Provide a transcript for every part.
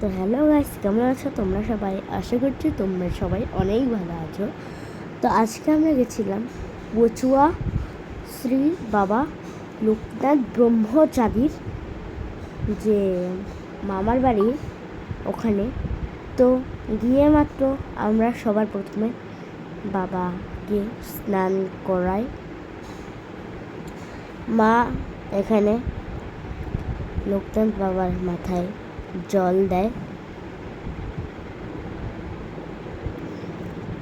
তো hello guys, কেমন আছো? তোমরা সবাই? আশা করছি তোমরা সবাই অনেক ভালো আছো। তো আজকে আমরা গেছিলাম বচুয়া শ্রী বাবা লোকনাথ ব্রহ্মচারীর যে মামার বাড়ি ওখানে। তো গিয়ে মাত্র আমরা সবার প্রথমে বাবাকে স্নান করাই। মা এখানে লোকনাথ বাবার মাথায় জল দেয়।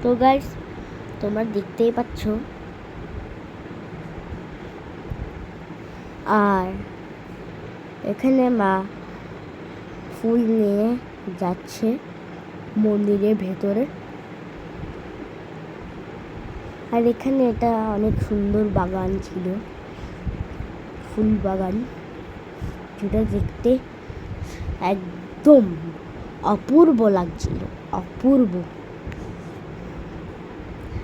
তো গাইস তোমরা দেখতেই পাচ্ছ। আর এখানে মা ফুল নিয়ে যাচ্ছে মন্দিরের ভেতরে। আর এখানে এটা অনেক সুন্দর বাগান ছিল। ফুল বাগান। যেটা দেখতে একদম অপূর্ব লাগছিল, অপূর্ব।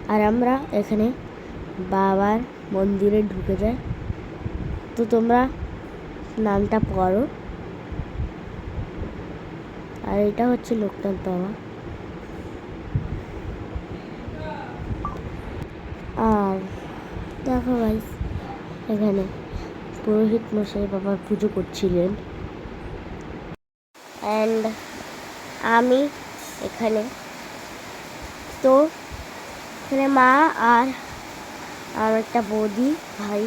আর আমরা এখানে বাবার মন্দিরে ঢুকে যাই। তো তোমরা নামটা পড়ো। আর এটা হচ্ছে লোকনাথ বাবা। আর দেখো ভাই এখানে পুরোহিত মশাই বাবার পুজো করছিলেন। অ্যান্ড আমি এখানে। তো এখানে মা আর আমার একটা বৌদি, ভাই।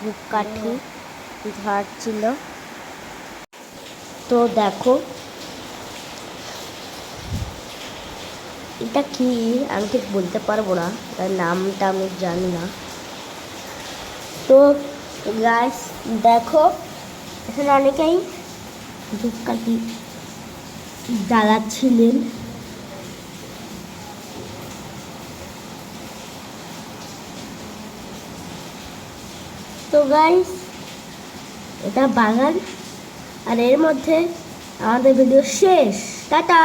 ধূপকাঠি ঝাড়ছিল তো দেখো, এটা কি? আমি ঠিক বলতে পারব না। তার নামটা আমি জানি না। তো গাছ দেখো, এখানে অনেকেই ধূপকাঠি জ্বালাচ্ছিলেন। তো গাইস এটা বাগান, আর এর মধ্যে আমাদের ভিডিও শেষ। টাটা!